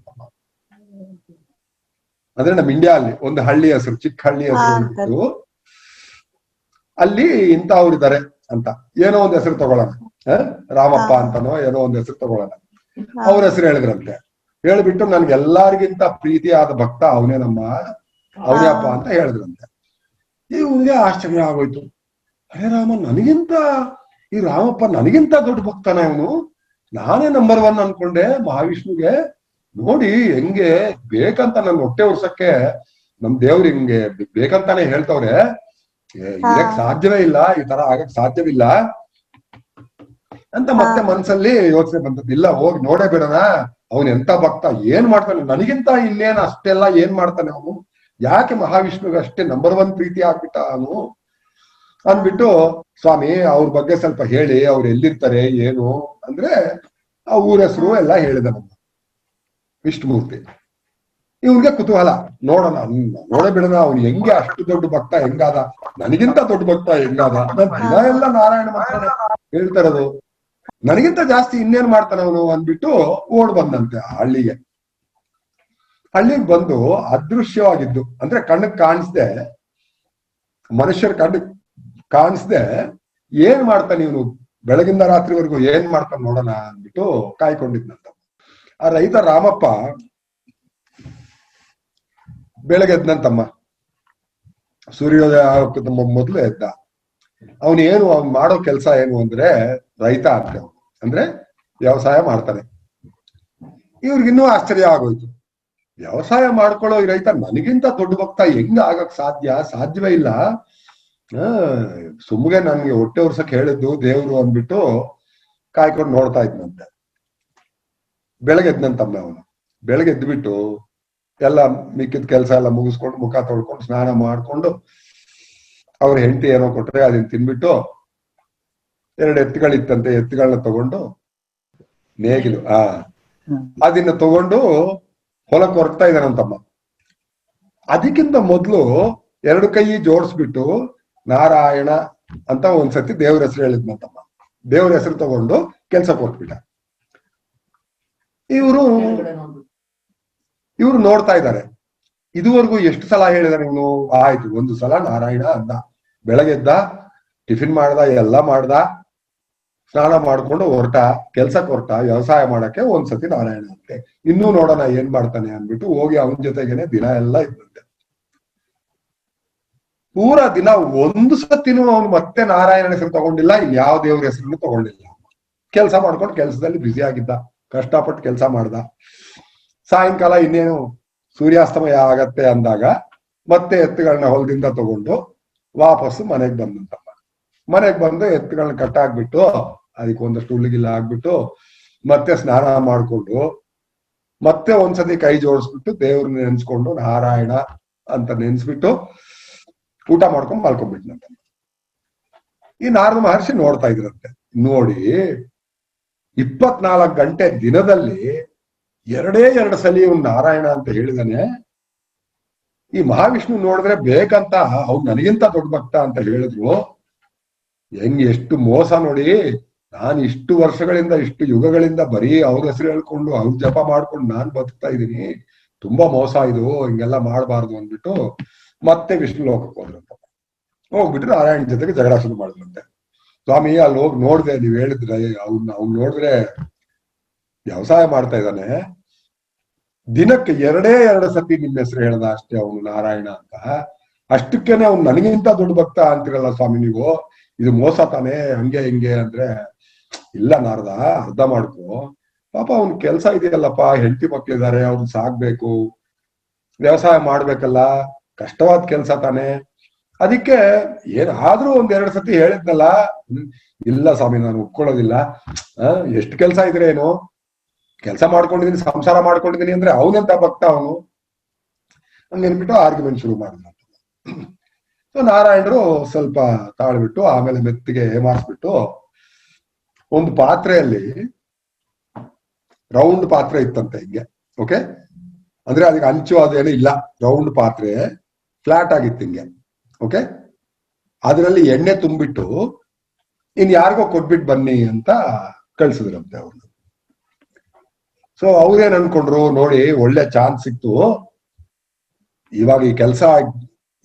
ಅಂದ್ರೆ ನಮ್ ಇಂಡಿಯಾ ಅಲ್ಲಿ ಒಂದು ಹಳ್ಳಿ ಹೆಸರು ಚಿಕ್ಕ ಹಳ್ಳಿ ಹೆಸರು ಅಲ್ಲಿ ಇಂಥವ್ರು ಇದಾರೆ ಅಂತ. ಏನೋ ಒಂದ್ ಹೆಸರು ತಗೊಳ್ಳೋಣ? ರಾಮಪ್ಪ. ಅಂತನೋ ಏನೋ ಒಂದ್ ಹೆಸರು ತಗೊಳ್ಳೋಣ. ಅವ್ರ ಹೆಸರು ಹೇಳಿದ್ರಂತೆ. ಹೇಳ್ಬಿಟ್ಟು ನನ್ಗೆ ಎಲ್ಲಾರ್ಗಿಂತ ಪ್ರೀತಿಯಾದ ಭಕ್ತ ಅವನೇ ನಮ್ಮ ಅವನೇ ಅಪ್ಪ ಅಂತ ಹೇಳಿದ್ರಂತೆ. ಇವನಿಗೆ ಆಶ್ಚರ್ಯ ಆಗೋಯ್ತು. ಅರೆ ರಾಮ ನನಗಿಂತ ಈ ರಾಮಪ್ಪ ನನಗಿಂತ ದೊಡ್ಡ ಭಕ್ತನ ಇವನು? ನಾನೇ ನಂಬರ್ ಒನ್ ಅನ್ಕೊಂಡೆ ಮಹಾವಿಷ್ಣುಗೆ. ನೋಡಿ ಹೆಂಗೆ ಬೇಕಂತ ನನ್ ಹೊಟ್ಟೆ ಉರ್ಸಕ್ಕೆ ನಮ್ ದೇವ್ರು ಹಿಂಗೆ ಬೇಕಂತಾನೆ ಹೇಳ್ತವ್ರೆ. ಇರಕ್ ಇದಕ್ ಸಾಧ್ಯವೇ ಇಲ್ಲ ಈ ತರ ಆಗಕ್ ಸಾಧ್ಯವಿಲ್ಲ. ಅಂತ ಮತ್ತೆ. ಮನ್ಸಲ್ಲಿ ಯೋಚನೆ ಬಂದದ್ದು ಇಲ್ಲ ಹೋಗಿ ನೋಡೇ ಬಿಡೋಣ ಅವನ್ ಎಂತ ಭಕ್ತ, ಏನ್ ಮಾಡ್ತಾನೆ? ನನಗಿಂತ ಇನ್ನೇನು ಅಷ್ಟೆಲ್ಲ ಏನ್ ಮಾಡ್ತಾನೆ ಅವನು? ಯಾಕೆ ಮಹಾವಿಷ್ಣುಗೆ ಅಷ್ಟೇ ನಂಬರ್ ಒನ್ ಪ್ರೀತಿ ಆಗ್ಬಿಟ್ಟ ಅವನು? ಅಂದ್ಬಿಟ್ಟು, ಸ್ವಾಮಿ, ಅವ್ರ ಬಗ್ಗೆ ಸ್ವಲ್ಪ ಹೇಳಿ, ಅವ್ರು ಎಲ್ಲಿರ್ತಾರೆ, ಏನು? ಅಂದ್ರೆ, ಆ ಊರ ಹೆಸರು ಎಲ್ಲ ಹೇಳಿದ ನಮ್ಮ ವಿಷ್ಣುಮೂರ್ತಿ. ಇವ್ನಿಗೆ ಕುತೂಹಲ. ನೋಡೋಣ ನೋಡ ಬಿಡೋಣ, ಅವ್ನು ಹೆಂಗೆ ಅಷ್ಟು ದೊಡ್ಡ ಭಕ್ತ, ಹೆಂಗಾದ? ನನಗಿಂತ ದೊಡ್ಡ ಭಕ್ತ ಹೆಂಗಾದ? ಎಲ್ಲ ನಾರಾಯಣ ಮಾತ್ರ ಹೇಳ್ತಾ ಇರೋದು. ನನಗಿಂತ ಜಾಸ್ತಿ ಇನ್ನೇನ್ ಮಾಡ್ತಾನೆ ಅವನು ಅಂದ್ಬಿಟ್ಟು ಓಡ್ ಬಂದಂತೆ ಆ ಹಳ್ಳಿಗೆ. ಹಳ್ಳಿಗೆ ಬಂದು ಅದೃಶ್ಯವಾಗಿದ್ದು, ಅಂದ್ರೆ ಕಣ್ಣಿಗೆ ಕಾಣಿಸ್ದೆ, ಮನುಷ್ಯರ ಕಣ್ಣು ಕಾಣಿಸ್ದೆ, ಏನ್ ಮಾಡ್ತಾನೆ ಇವನು? ಬೆಳಗಿಂದ ರಾತ್ರಿವರೆಗೂ ಏನ್ ಮಾಡ್ತಾನೆ ನೋಡೋಣ ಅಂದ್ಬಿಟ್ಟು ಕಾಯ್ಕೊಂಡಿದ್ನಂತ. ಆ ರೈತ ರಾಮಪ್ಪ ಬೆಳಗ್ಗೆ ಎದ್ನಂತಮ್ಮ. ಸೂರ್ಯೋದಯ ಆಗೋಕ್ಕಿಂತ ಮೊದ್ಲು ಎದ್ದ. ಅವನು ಏನು, ಅವ್ನು ಮಾಡೋ ಕೆಲಸ ಏನು ಅಂದ್ರೆ ರೈತ ಆಗ್ತೇವ. ಅಂದ್ರೆ ವ್ಯವಸಾಯ ಮಾಡ್ತಾನೆ ಇವ್ರಿಗಿನ್ನೂ ಆಶ್ಚರ್ಯ ಆಗೋಯ್ತು. ವ್ಯವಸಾಯ ಮಾಡ್ಕೊಳ್ಳೋ ರೈತ ನನಗಿಂತ ದೊಡ್ಡ ಭಕ್ತ ಹೆಂಗ ಆಗಕ್ ಸಾಧ್ಯ? ಸಾಧ್ಯವೇ ಇಲ್ಲ. ಸುಮ್ಗೆ ನನ್ಗೆ ಹೊಟ್ಟೆ ಉರ್ಸಕ್ ಹೇಳಿದ್ದು ದೇವ್ರು ಅಂದ್ಬಿಟ್ಟು ಕಾಯ್ಕೊಂಡು ನೋಡ್ತಾ ಇದ್ನಂತೆ. ಬೆಳಗ್ಗೆ ಎದ್ನಂತಮ್ಮ ಅವನು. ಬೆಳಗ್ಗೆ ಎದ್ಬಿಟ್ಟು ಎಲ್ಲ ಮಿಕ್ಕಿದ ಕೆಲಸ ಎಲ್ಲ ಮುಗಿಸ್ಕೊಂಡು ಮುಖ ತೊಳ್ಕೊಂಡು ಸ್ನಾನ ಮಾಡ್ಕೊಂಡು ಅವ್ರ ಹೆಂಡತಿ ಏನೋ ಕೊಟ್ರೆ ಅದನ್ನ ತಿನ್ಬಿಟ್ಟು ಎರಡು ಎತ್ತುಗಳಿತ್ತಂತೆ ಎತ್ತುಗಳನ್ನ ತಗೊಂಡು ನೇಗಿಲು ಆ. ಅದನ್ನ ತಗೊಂಡು ಹೊಲಕ್ಕೆ ಹೊರಡ್ತಾ ಇದ್ದಾನಂತಮ್ಮ ಅದಕ್ಕಿಂತ ಮೊದ್ಲು ಎರಡು ಕೈ ಜೋಡಿಸ್ಬಿಟ್ಟು ನಾರಾಯಣ ಅಂತ ಒಂದ್ಸತಿ ದೇವ್ರ ಹೆಸರು ಹೇಳಿದ್ನಂತಮ್ಮ ದೇವ್ರ ಹೆಸರು ತಗೊಂಡು ಕೆಲ್ಸಕ್ಕೆ ಕೊಟ್ಬಿಟ್ಟ. ಇವರು ಇವ್ರು ನೋಡ್ತಾ ಇದ್ದಾರೆ ಇದುವರೆಗೂ ಎಷ್ಟು ಸಲ ಹೇಳಿದಾರೆ ಇವನು? ಆಯ್ತು ಒಂದು ಸಲ ನಾರಾಯಣ ಅಂದ ಬೆಳಗ್ಗೆದ್ದ ಟಿಫಿನ್ ಮಾಡ್ದ ಎಲ್ಲ ಮಾಡ್ದ. ಸ್ನಾನ ಮಾಡ್ಕೊಂಡು ಹೊರಟ ಕೆಲ್ಸಕ್ಕೆ ಹೊರಟ, ವ್ಯವಸಾಯ ಮಾಡಕ್ಕೆ ಒಂದ್ಸತಿ ನಾರಾಯಣ ಅಂತೆ ಇನ್ನೂ ನೋಡೋಣ ಏನ್ ಮಾಡ್ತಾನೆ ಅಂದ್ಬಿಟ್ಟು ಹೋಗಿ ಅವನ ಜೊತೆಗೇನೆ ದಿನ ಎಲ್ಲ ಇದ್ದಂತೆ. ಪೂರಾ ದಿನ ಒಂದು ಸತಿನೂ ಅವನು ಮತ್ತೆ ನಾರಾಯಣ ಹೆಸರು ತಗೊಂಡಿಲ್ಲ ಇಲ್ಲಿ ಯಾವ ದೇವ್ರ ಹೆಸರನ್ನು ತಗೊಂಡಿಲ್ಲ. ಕೆಲಸ ಮಾಡ್ಕೊಂಡು ಕೆಲಸದಲ್ಲಿ ಬ್ಯುಸಿ ಆಗಿದ್ದ, ಕಷ್ಟಪಟ್ಟು ಕೆಲಸ ಮಾಡ್ದ. ಸಾಯಂಕಾಲ ಇನ್ನೇನು ಸೂರ್ಯಾಸ್ತಮಯ ಆಗತ್ತೆ ಅಂದಾಗ ಮತ್ತೆ ಎತ್ತುಗಳನ್ನ ಹೊಲದಿಂದ ತಗೊಂಡು ವಾಪಸ್ ಮನೆಗ್ ಬಂದಂತಮ್ಮ. ಮನೆಗ್ ಬಂದು ಎತ್ತುಗಳನ್ನ ಕಟ್ಟಾಕ್ಬಿಟ್ಟು ಅದಕ್ಕೆ ಒಂದಷ್ಟು ಹುಲ್ಲಿಗಿಲ್ಲ ಆಗ್ಬಿಟ್ಟು ಮತ್ತೆ ಸ್ನಾನ ಮಾಡ್ಕೊಂಡು ಮತ್ತೆ ಒಂದ್ಸತಿ ಕೈ ಜೋಡಿಸ್ಬಿಟ್ಟು ದೇವ್ರನ್ನ ನೆನ್ಸ್ಕೊಂಡು ನಾರಾಯಣ ಅಂತ ನೆನ್ಸ್ಬಿಟ್ಟು ಊಟ ಮಾಡ್ಕೊಂಡು ಮಲ್ಕೊಂಡ್ಬಿಟ್ನಂತೆ. ಈ ನಾರದ ಮಹರ್ಷಿ ನೋಡ್ತಾ ಇದ್ರಂತೆ. ನೋಡಿ, ಇಪ್ಪತ್ನಾಲ್ಕು ಗಂಟೆ ದಿನದಲ್ಲಿ ಎರಡೇ ಎರಡು ಸಲ ಇವ್ನು ನಾರಾಯಣ ಅಂತ ಹೇಳಿದಾನೆ. ಈ ಮಹಾವಿಷ್ಣು ನೋಡಿದ್ರೆ ಬೇಕಂತ, ಅವ್ನು ನನಗಿಂತ ದೊಡ್ಡ ಭಕ್ತ ಅಂತ ಹೇಳಿದ್ರು. ಹೆಂಗ್ ಎಷ್ಟು ಮೋಸ ನೋಡಿ. ನಾನು ಇಷ್ಟು ವರ್ಷಗಳಿಂದ, ಇಷ್ಟು ಯುಗಗಳಿಂದ ಬರೀ ಅವ್ರ ಹೆಸರು ಹೇಳ್ಕೊಂಡು ಅವ್ರ ಜಪ ಮಾಡ್ಕೊಂಡು ನಾನ್ ಬದುಕ್ತಾ ಇದ್ದೀನಿ. ತುಂಬಾ ಮೋಸ ಇದು, ಹಿಂಗೆಲ್ಲ ಮಾಡಬಾರ್ದು ಅಂದ್ಬಿಟ್ಟು ಮತ್ತೆ ವಿಷ್ಣು ಲೋಕಕ್ಕೆ ಹೋದ್ರಂತ. ಹೋಗ್ಬಿಟ್ಟು ನಾರಾಯಣ ಜೊತೆಗೆ ಜಗಳ ಶುರು ಮಾಡಿದ್ರಂತೆ. ಸ್ವಾಮಿ, ಅಲ್ಲಿ ಹೋಗಿ ನೋಡ್ದೆ, ನೀವ್ ಹೇಳಿದ್ರೆ, ಅವ್ನ, ಅವ್ನ್ ನೋಡಿದ್ರೆ ವ್ಯವಸಾಯ ಮಾಡ್ತಾ ಇದ್ದಾನೆ. ದಿನಕ್ಕೆ ಎರಡೇ ಎರಡು ಸತಿ ನಿಮ್ಮ ಹೆಸರು ಹೇಳ್ದ ಅಷ್ಟೇ ಅವನು ನಾರಾಯಣ ಅಂತ. ಅಷ್ಟಕ್ಕೇನೆ ಅವ್ನು ನನಗಿಂತ ದೊಡ್ಡ ಭಕ್ತ ಅಂತಿರಲ್ಲ ಸ್ವಾಮಿ ನೀವು? ಇದು ಮೋಸ ತಾನೆ, ಹಂಗೆ, ಹಿಂಗೆ ಅಂದ್ರೆ ಇಲ್ಲ ನಾರದ, ಅರ್ಧ ಮಾಡ್ಕೋ. ಪಾಪ ಅವ್ನ್ ಕೆಲ್ಸ ಇದೆಯಲ್ಲಪ್ಪ, ಹೆಂಡತಿ ಮಕ್ಳಿದಾರೆ ಅವ್ರನ್ನ ಸಾಕ್ಬೇಕು. ವ್ಯವಸಾಯ ಮಾಡ್ಬೇಕಲ್ಲ, ಕಷ್ಟವಾದ ಕೆಲ್ಸ ತಾನೆ. ಅದಕ್ಕೆ ಏನಾದ್ರೂ ಒಂದ್ ಎರಡ್ ಸತಿ ಹೇಳಿದ್ನಲ್ಲ, ಇಲ್ಲ ಸ್ವಾಮಿ, ನಾನು ಒಪ್ಕೊಳ್ಳೋದಿಲ್ಲ. ಎಷ್ಟು ಕೆಲ್ಸ ಇದ್ರೆ ಏನು? ಕೆಲಸ ಮಾಡ್ಕೊಂಡಿದೀನಿ, ಸಂಸಾರ ಮಾಡ್ಕೊಂಡಿದೀನಿ ಅಂದ್ರೆ ಅವನಂತ ಭಕ್ತ ಅವನು? ಹಂಗೇನ್ಬಿಟ್ಟು ಆರ್ಗ್ಯುಮೆಂಟ್ ಶುರು ಮಾಡಿದ ಸೊ ನಾರಾಯಣರು ಸ್ವಲ್ಪ ತಾಳ್ಬಿಟ್ಟು, ಆಮೇಲೆ ಮೆತ್ತಿಗೆ ಏಮಾರಿಸ್ಬಿಟ್ಟು ಒಂದು ಪಾತ್ರೆಯಲ್ಲಿ ರೌಂಡ್ ಪಾತ್ರೆ ಇತ್ತಂತೆ ಹಿಂಗೆ ಓಕೆ ಅಂದ್ರೆ ಅದಕ್ಕೆ ಅಂಚು ಅದೇನು ಇಲ್ಲ ರೌಂಡ್ ಪಾತ್ರೆ ಫ್ಲಾಟ್ ಆಗಿತ್ತು ಹಿಂಗೆ ಓಕೆ ಅದರಲ್ಲಿ ಎಣ್ಣೆ ತುಂಬಿಟ್ಟು ಇನ್ ಯಾರಿಗೋ ಕೊಟ್ಬಿಟ್ಟು ಬನ್ನಿ ಅಂತ ಕಳ್ಸಿದ್ರಂತೆ ಅವ್ರನ್ನ ಸೊ ಅವ್ರೇನ್ ಅನ್ಕೊಂಡ್ರು, ನೋಡಿ, ಒಳ್ಳೆ ಚಾನ್ಸ್ ಸಿಕ್ತು. ಇವಾಗ ಈ ಕೆಲಸ,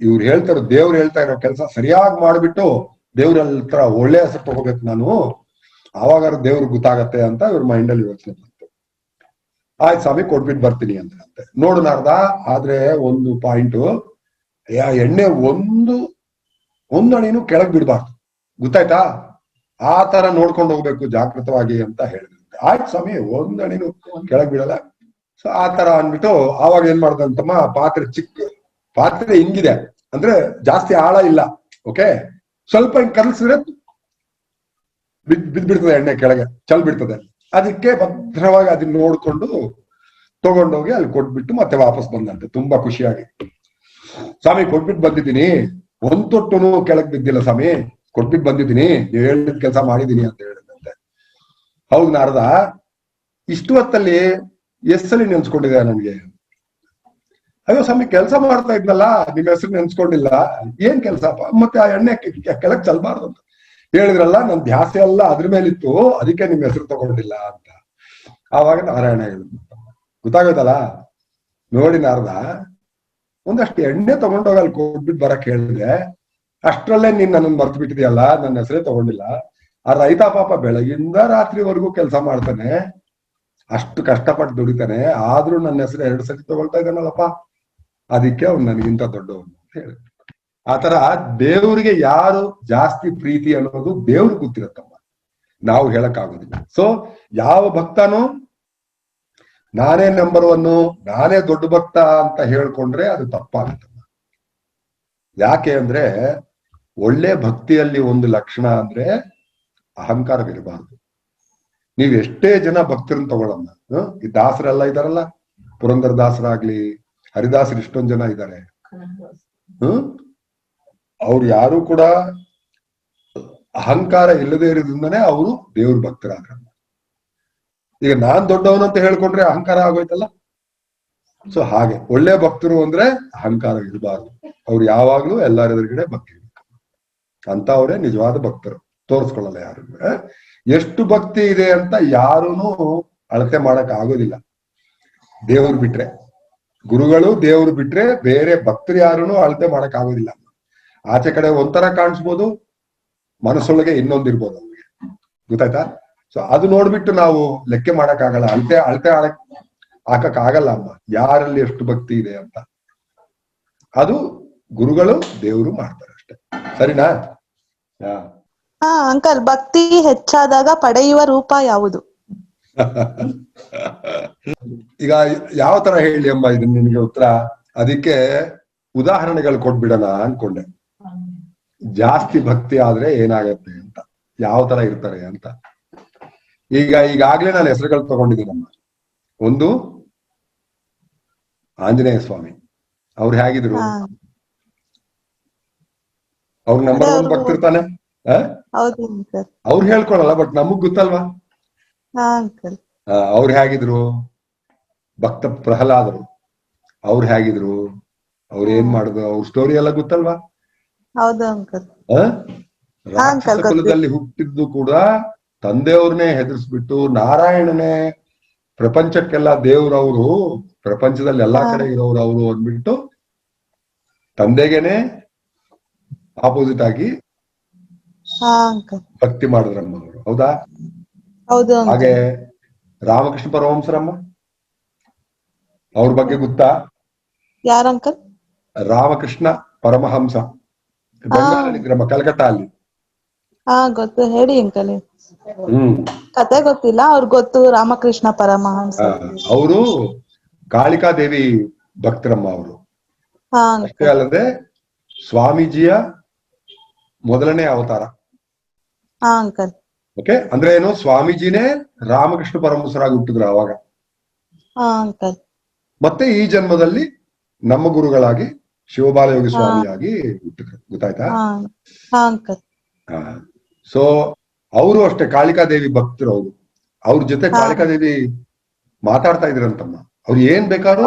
ಇವ್ರು ಹೇಳ್ತಾರೋ ದೇವ್ರು ಹೇಳ್ತಾ ಇರೋ ಕೆಲಸ ಸರಿಯಾಗಿ ಮಾಡ್ಬಿಟ್ಟು ದೇವ್ರ ಹತ್ರ ಒಳ್ಳೆ ಹೆಸರು ತಗೋಬೇಕು ನಾನು. ಆವಾಗ ದೇವ್ರಿಗೆ ಗೊತ್ತಾಗತ್ತೆ ಅಂತ ಇವ್ರ ಮೈಂಡ್ ಅಲ್ಲಿ ಯೋಚನೆ ಬಂತು. ಆಯ್ತು ಸ್ವಾಮಿ ಕೊಟ್ಬಿಟ್ಟು ಬರ್ತೀನಿ ಅಂತ ನೋಡಲಾರ್ದ ಆದ್ರೆ ಒಂದು ಪಾಯಿಂಟ್ ಎಣ್ಣೆ ಒಂದು ಒಂದು ಅಣಿನೂ ಕೆಳಗ್ ಬಿಡ್ಬಾರ್ದು. ಗೊತ್ತಾಯ್ತಾ? ಆ ತರ ನೋಡ್ಕೊಂಡು ಹೋಗ್ಬೇಕು ಜಾಗೃತವಾಗಿ ಅಂತ ಹೇಳಿದ್ರಂತೆ. ಆಯ್ತು ಸ್ವಾಮಿ, ಒಂದ್ ಅಣಿನೂ ಕೆಳಗ್ ಬಿಡಲ್ಲ. ಸೊ ಆ ತರ ಅಂದ್ಬಿಟ್ಟು ಆವಾಗ ಏನ್ ಮಾಡ್ದಂತಮ್ಮ, ಪಾತ್ರೆ ಚಿಕ್ಕ, ಪಾತ್ರೆ ಹಿಂಗಿದೆ. ಅಂದ್ರೆ ಜಾಸ್ತಿ ಆಳ ಇಲ್ಲ. ಓಕೆ ಸ್ವಲ್ಪ ಹಿಂಗ್ ಕಲಸಿದ್ರೆ ಬಿದ್ ಬಿದ್ಬಿಡ್ತದೆ ಎಣ್ಣೆ ಕೆಳಗೆ, ಚಲ್ ಬಿಡ್ತದೆ. ಅದಕ್ಕೆ ಭದ್ರವಾಗಿ ಅದನ್ನ ನೋಡ್ಕೊಂಡು ತಗೊಂಡೋಗಿ ಅಲ್ಲಿ ಕೊಟ್ಬಿಟ್ಟು ಮತ್ತೆ ವಾಪಸ್ ಬಂದಂತೆ. ತುಂಬಾ ಖುಷಿಯಾಗಿ. ಸ್ವಾಮಿ, ಕೊಟ್ಬಿಟ್ಟು ಬಂದಿದ್ದೀನಿ. ಒಂದ್ ತೊಟ್ಟುನು ಕೆಳಗ್ ಬಿದ್ದಿಲ್ಲ ಸ್ವಾಮಿ. ಕೊಟ್ಬಿಟ್ಟು ಬಂದಿದ್ದೀನಿ. ನೀವ್ ಹೇಳಿದ ಕೆಲಸ ಮಾಡಿದೀನಿ ಅಂತ ಹೇಳಿದಂತೆ ಹೌದು ನಾರದ, ಇಷ್ಟು ಹೊತ್ತಲ್ಲಿ ಎಸ್ಸಲ್ಲಿ ನೆನ್ಸ್ಕೊಂಡಿದೆ ನನ್ಗೆ? ಅಯ್ಯೋ ಸ್ವಾಮಿ, ಕೆಲಸ ಮಾಡ್ತಾ ಇದ್ನಲ್ಲ, ನಿಮ್ ಹೆಸರು ನೆನ್ಸ್ಕೊಂಡಿಲ್ಲ. ಏನ್ ಕೆಲಸ? ಮತ್ತೆ ಆ ಎಣ್ಣೆ ಕೆಳಗ್ ಚಲ್ಬಾರ್ದು ಅಂತ. ಹೇಳಿದ್ರಲ್ಲ ನನ್ ಧ್ಯಾಸ ಎಲ್ಲ ಅದ್ರ ಮೇಲಿತ್ತು, ಅದಕ್ಕೆ ನಿಮ್ ಹೆಸರು ತಗೊಂಡಿಲ್ಲ ಅಂತ. ಆವಾಗ ನಾರಾಯಣ ಹೇಳಿದ್ರು. ಗೊತ್ತಾಗೋಯ್ತಲ್ಲ? ನೋಡಿ ನಾರದ, ಒಂದಷ್ಟು ಎಣ್ಣೆ ತಗೊಂಡೋಗಿ ಅಲ್ಲಿ ಕೊಟ್ಬಿಟ್ಟು ಬರಕ್ ಹೇಳಿದೆ, ಅಷ್ಟ್ರಲ್ಲೇ ನೀನ್ ನನ್ನ ಮರ್ತು ಬಿಟ್ಟಿದ್ಯಲ್ಲ ನನ್ನ ಹೆಸರೇ ತಗೊಂಡಿಲ್ಲ. ಆ ರೈತ ಪಾಪ ಬೆಳಗಿಂದ ರಾತ್ರಿವರೆಗೂ ಕೆಲಸ ಮಾಡ್ತಾನೆ, ಅಷ್ಟು ಕಷ್ಟಪಟ್ಟು ದುಡಿತಾನೆ, ಆದ್ರೂ ನನ್ನ ಹೆಸರು ಎರಡು ಸತಿ ತಗೊಳ್ತಾ ಇದ್ದಾನಲ್ಲಪ್ಪ, ಅದಕ್ಕೆ ಅವ್ನು ನನಗಿಂತ ದೊಡ್ಡವನು ಅಂತ ಆತರ ದೇವರಿಗೆ ಯಾರು ಜಾಸ್ತಿ ಪ್ರೀತಿ ಅನ್ನೋದು ದೇವ್ರಿಗೆ ಗೊತ್ತಿರತ್ತಮ್ಮ ನಾವು ಹೇಳಕ್ ಆಗೋದಿಲ್ಲ ಸೊ ಯಾವ ಭಕ್ತನೂ ನಾನೇ ನಂಬರ್ ಒನ್ ನಾನೇ ದೊಡ್ಡ ಭಕ್ತ ಅಂತ ಹೇಳ್ಕೊಂಡ್ರೆ ಅದು ತಪ್ಪಾಗುತ್ತಮ್ಮ. ಯಾಕೆ ಅಂದ್ರೆ ಒಳ್ಳೆ ಭಕ್ತಿಯಲ್ಲಿ ಒಂದು ಲಕ್ಷಣ ಅಂದ್ರೆ ಅಹಂಕಾರವಿರಬಾರದು. ನೀವ್ ಎಷ್ಟೇ ಜನ ಭಕ್ತರನ್ನ ತಗೊಳಮ್ಮ. ಹ್ಮ್? ಈ ದಾಸರೆಲ್ಲ ಇದಾರಲ್ಲ ಪುರಂದರ ದಾಸರಾಗ್ಲಿ ಹರಿದಾಸರು ಇಷ್ಟೊಂದ್ ಜನ ಇದ್ದಾರೆ. ಹ್ಮ್? ಅವ್ರು ಯಾರು ಕೂಡ ಅಹಂಕಾರ ಇಲ್ಲದೆ ಇರೋದ್ರಿಂದನೇ ಅವರು ದೇವ್ರ ಭಕ್ತರಾದ್ರ ಈಗ ನಾನ್ ದೊಡ್ಡವನು ಅಂತ ಹೇಳ್ಕೊಂಡ್ರೆ ಅಹಂಕಾರ ಆಗೋಯ್ತಲ್ಲ? ಸೊ ಹಾಗೆ, ಒಳ್ಳೆ ಭಕ್ತರು ಅಂದ್ರೆ ಅಹಂಕಾರ ಇರಬಾರ್ದು. ಅವ್ರು ಯಾವಾಗ್ಲೂ ಎಲ್ಲಾರ ಭಕ್ತಿ ಅಂತ ಅವರೇ ನಿಜವಾದ ಭಕ್ತರು. ತೋರಿಸ್ಕೊಳ್ಳಲ್ಲ ಯಾರು. ಎಷ್ಟು ಭಕ್ತಿ ಇದೆ ಅಂತ ಯಾರೂನು ಅಳತೆ ಮಾಡಕ್ ಆಗೋದಿಲ್ಲ. ದೇವ್ರು ಬಿಟ್ರೆ. ಗುರುಗಳು ದೇವ್ರು ಬಿಟ್ರೆ ಬೇರೆ ಭಕ್ತರು ಯಾರೂನು ಅಳತೆ ಮಾಡಕ್ ಆಗೋದಿಲ್ಲ. ಆಚೆ ಕಡೆ ಒಂಥರ ಕಾಣಿಸ್ಬೋದು ಮನಸ್ಸೊಳಗೆ ಇನ್ನೊಂದಿರ್ಬೋದು ಅವ್ರಿಗೆ. ಗೊತ್ತಾಯ್ತಾ? ಸೊ ಅದು ನೋಡ್ಬಿಟ್ಟು ನಾವು ಲೆಕ್ಕ ಮಾಡಕ್ ಆಗಲ್ಲ ಅಳತೆ ಅಳತೆ ಆಡಕ್ ಹಾಕಕ್ ಆಗಲ್ಲ ಅಮ್ಮ. ಯಾರಲ್ಲಿ ಎಷ್ಟು ಭಕ್ತಿ ಇದೆ ಅಂತ. ಅದು ಗುರುಗಳು ದೇವರು ಮಾಡ್ತಾರೆ ಅಷ್ಟೇ. ಸರಿನಾ? ಅಂಕಲ್ ಭಕ್ತಿ ಹೆಚ್ಚಾದಾಗ ಪಡೆಯುವ ರೂಪ ಯಾವುದು? ಈಗ ಯಾವ ತರ ಹೇಳಿ ಅಮ್ಮ ಇದನ್ನ ನಿಮಗೆ ಉತ್ತರ? ಅದಕ್ಕೆ ಉದಾಹರಣೆಗಳು ಕೊಟ್ಬಿಡೋಣ ಅನ್ಕೊಂಡೆ. ಜಾಸ್ತಿ ಭಕ್ತಿ ಆದ್ರೆ ಏನಾಗತ್ತೆ ಅಂತ ಯಾವ ತರ ಇರ್ತಾರೆ ಅಂತ. ಈಗ ಈಗಾಗ್ಲೇ ನಾನು ಹೆಸರುಗಳು ತಗೊಂಡಿದ್ದೀನಮ್ಮ ಒಂದು ಆಂಜನೇಯ ಸ್ವಾಮಿ. ಅವ್ರು ಹೇಗಿದ್ರು? ಅವ್ರ ನಂಬರ್ ಒನ್ ಅಂಕಲ್ ಅವ್ರು ಹೇಳ್ಕೊಳಲ್ಲ ಬಟ್ ನಮಗ್ ಗೊತ್ತಲ್ವಾ? ಅವ್ರು ಹೇಗಿದ್ರು? ಭಕ್ತ ಪ್ರಹ್ಲಾದರು. ಅವ್ರು ಹೇಗಿದ್ರು? ಅವ್ರು ಏನ್ ಮಾಡುದು? ಅವ್ರ ಸ್ಟೋರಿ ಎಲ್ಲ ಗೊತ್ತಲ್ವಾ? ಹೌದು ಅಂಕಲ್ ಹಾ, ರಾಕ್ಷಸ ಗೊತ್ತು. ಕುಲದಲ್ಲಿ ಹುಟ್ಟಿದ್ದು ಕೂಡ ತಂದೆಯವ್ರನ್ನೇ ಹೆದರ್ಸ್ಬಿಟ್ಟು ನಾರಾಯಣನೇ ಪ್ರಪಂಚಕ್ಕೆಲ್ಲ ದೇವ್ರವ್ರು ಪ್ರಪಂಚದಲ್ಲಿ ಎಲ್ಲಾ ಕಡೆ ಇರೋರು ಅವರು ಅಂದ್ಬಿಟ್ಟು ತಂದೆಗೆನೆ ಆಪೋಸಿಟ್ ಆಗಿ ಭಕ್ತಿ ಮಾಡಿದ್ರಮ್ಮ ಅವರು. ಹೌದಾ? ಹಾಗೆ ರಾಮಕೃಷ್ಣ ಪರಮಹಂಸರಮ್ಮ ಅವ್ರ ಬಗ್ಗೆ ಗೊತ್ತಾ? ಯಾರಂಕ ಅಂಕಲ್ ರಾಮಕೃಷ್ಣ ಪರಮಹಂಸ. ಬೆಂಗಾಲಿ ಗ್ರಾಮ ಕಲ್ಕತ್ತಾ ಅಲ್ಲಿ. ಹಾ ಗೊತ್ತು. ಹೇಳಿ ಅಂಕಲ್. ಹ್ಮ್. ಕತೆ ಗೊತ್ತಿಲ್ಲ ಅವ್ರ ಗೊತ್ತು. ರಾಮಕೃಷ್ಣ ಪರಮಹಂಸ. ಅವರು ಕಾಳಿಕಾದೇವಿ ಭಕ್ತರಮ್ಮ ಅವರು. ಹಾ ಅಷ್ಟೇ ಅಲ್ಲದೆ ಸ್ವಾಮೀಜಿಯ ಮೊದಲನೇ ಅವತಾರ. ಹಾ ಅಂಕಲ್. ಓಕೆ? ಅಂದ್ರೆ ಏನು? ಸ್ವಾಮೀಜಿನೇ ರಾಮಕೃಷ್ಣ ಪರಮಹಂಸರಾಗಿ ಹುಟ್ಟಿದ್ರು ಅವಾಗ ಹಾ ಅಂಕಲ್. ಮತ್ತೆ ಈ ಜನ್ಮದಲ್ಲಿ ನಮ್ಮ ಗುರುಗಳಾಗಿ ಶಿವಬಾಲಯೋಗಿ ಸ್ವಾಮಿಯಾಗಿ ಗೊತ್ತಾಯ್ತಾ? ಸೊ ಅವರು ಅಷ್ಟೇ ಕಾಳಿಕಾದೇವಿ ಭಕ್ತರು ಅವರು. ಅವ್ರ ಜೊತೆ ಕಾಳಿಕಾ ಕಾಳಿಕಾದೇವಿ ಮಾತಾಡ್ತಾ ಇದ್ರಂತಮ್ಮ. ಅವ್ರು ಏನ್ ಬೇಕಾದ್ರೂ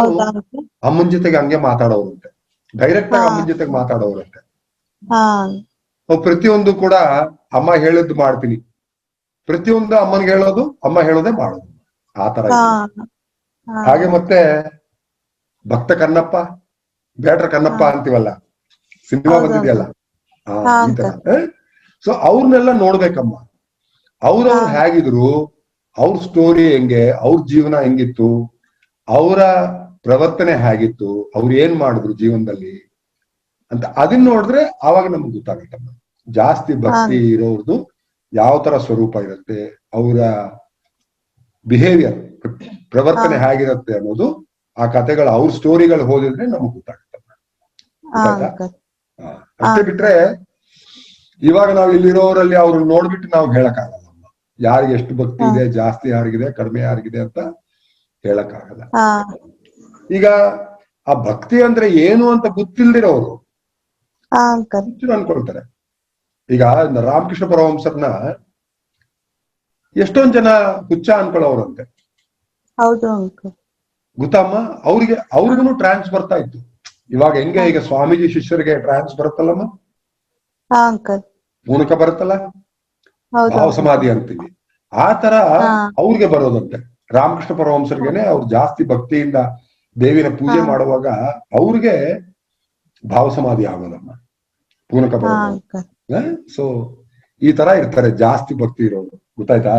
ಅಮ್ಮನ್ ಜೊತೆಗೆ ಹಂಗೆ ಮಾತಾಡೋರಂತೆ ಡೈರೆಕ್ಟ್ ಆಗಿ ಅಮ್ಮನ್ ಜೊತೆಗೆ ಮಾತಾಡೋರಂತೆ ಪ್ರತಿಯೊಂದು ಕೂಡ ಅಮ್ಮ ಹೇಳದ್ ಮಾಡ್ತೀನಿ. ಪ್ರತಿಯೊಂದು ಅಮ್ಮನ್ಗೆ ಹೇಳೋದು ಅಮ್ಮ ಹೇಳೋದೇ ಮಾಡೋದು. ಆ ತರ ಇದೆ. ಹಾ. ಹಾಗೆ ಮತ್ತೆ ಭಕ್ತ ಕನ್ನಪ್ಪ ಬೇಟ್ರ ಕನ್ನಪ್ಪ. ಅಂತೀವಲ್ಲ? ಸಿನಿಮಾ ಬಂದಿದೆಯಲ್ಲ? ಈ ತರ. ಸೊ ಅವ್ರನ್ನೆಲ್ಲ ನೋಡ್ಬೇಕಮ್ಮ. ಅವ್ರವ್ರು. ಹೇಗಿದ್ರು ಅವ್ರ ಸ್ಟೋರಿ ಹೆಂಗೆ ಅವ್ರ ಜೀವನ ಹೆಂಗಿತ್ತು ಅವರ ಪ್ರವರ್ತನೆ ಹೇಗಿತ್ತು ಅವ್ರು ಏನ್ ಮಾಡಿದ್ರು ಜೀವನದಲ್ಲಿ ಅಂತ ಅದನ್ನ ನೋಡಿದ್ರೆ ಆವಾಗ ನಮ್ಗೆ ಗೊತ್ತಾಗುತ್ತಮ್ಮ ಜಾಸ್ತಿ ಭಕ್ತಿ ಇರೋರ್ದು ಯಾವ ತರ ಸ್ವರೂಪ ಇರುತ್ತೆ ಅವರ ಬಿಹೇವಿಯರ್ ಪ್ರವರ್ತನೆ. ಹೇಗಿರುತ್ತೆ ಅನ್ನೋದು ಆ ಕಥೆಗಳು ಅವ್ರ ಸ್ಟೋರಿಗಳು ಓದಿದ್ರೆ ನಮ್ಗೆ ಗೊತ್ತಾಗುತ್ತೆ? ಅಷ್ಟೇ ಬಿಟ್ರೆ ಇವಾಗ ನಾವು ಇಲ್ಲಿರೋರಲ್ಲಿ ಅವ್ರನ್ನ ನೋಡ್ಬಿಟ್ಟು ನಾವು ಹೇಳಕ್ಕಾಗಲ್ಲ. ಯಾರಿಗೆ ಎಷ್ಟು ಭಕ್ತಿ ಇದೆ ಜಾಸ್ತಿ ಯಾರಿಗಿದೆ ಕಡಿಮೆ ಯಾರಿಗಿದೆ ಅಂತ ಹೇಳಕ್ಕಾಗಲ್ಲ. ಈಗ ಆ ಭಕ್ತಿ ಅಂದ್ರೆ ಏನು ಅಂತ ಗೊತ್ತಿಲ್ದಿರೋರು ಅನ್ಕೊಳ್ತಾರೆ. ಈಗ ರಾಮಕೃಷ್ಣ ಪರಮಹಂಸರನ್ನ ಎಷ್ಟೊಂದ್ ಜನ ಹುಚ್ಚ ಅನ್ಕೊಳ್ಳೋರಂತೆ ಹೌದು ಗೊತ್ತಮ್ಮ ಅವ್ರಿಗೆ ಅವ್ರಿಗೂ ಟ್ರಾನ್ಸ್ ಬರ್ತಾ ಇತ್ತು. ಇವಾಗ ಹೆಂಗೆ ಈಗ ಸ್ವಾಮೀಜಿ ಶಿಷ್ಯರಿಗೆ ಟ್ರಾನ್ಸ್ ಬರುತ್ತಲ್ಲಮ್ಮ? ಪೂನಕ ಬರುತ್ತಲ್ಲ? ಭಾವ ಸಮಾಧಿ ಅಂತೀವಿ. ಆ ತರ. ಅವ್ರಿಗೆ ಬರೋದಂತೆ. ರಾಮಕೃಷ್ಣ ಪರಮಹಂಸರಿಗೆನೆ ಅವ್ರು ಜಾಸ್ತಿ ಭಕ್ತಿಯಿಂದ ದೇವಿನ ಪೂಜೆ ಮಾಡುವಾಗ ಅವ್ರಿಗೆ ಭಾವ ಸಮಾಧಿ ಆಗೋದಮ್ಮ. ಪೂನಕ ಬರೋದು ಸೊ ಈ ತರ ಇರ್ತಾರೆ ಜಾಸ್ತಿ ಭಕ್ತಿ ಇರೋದು ಗೊತ್ತಾಯ್ತಾ?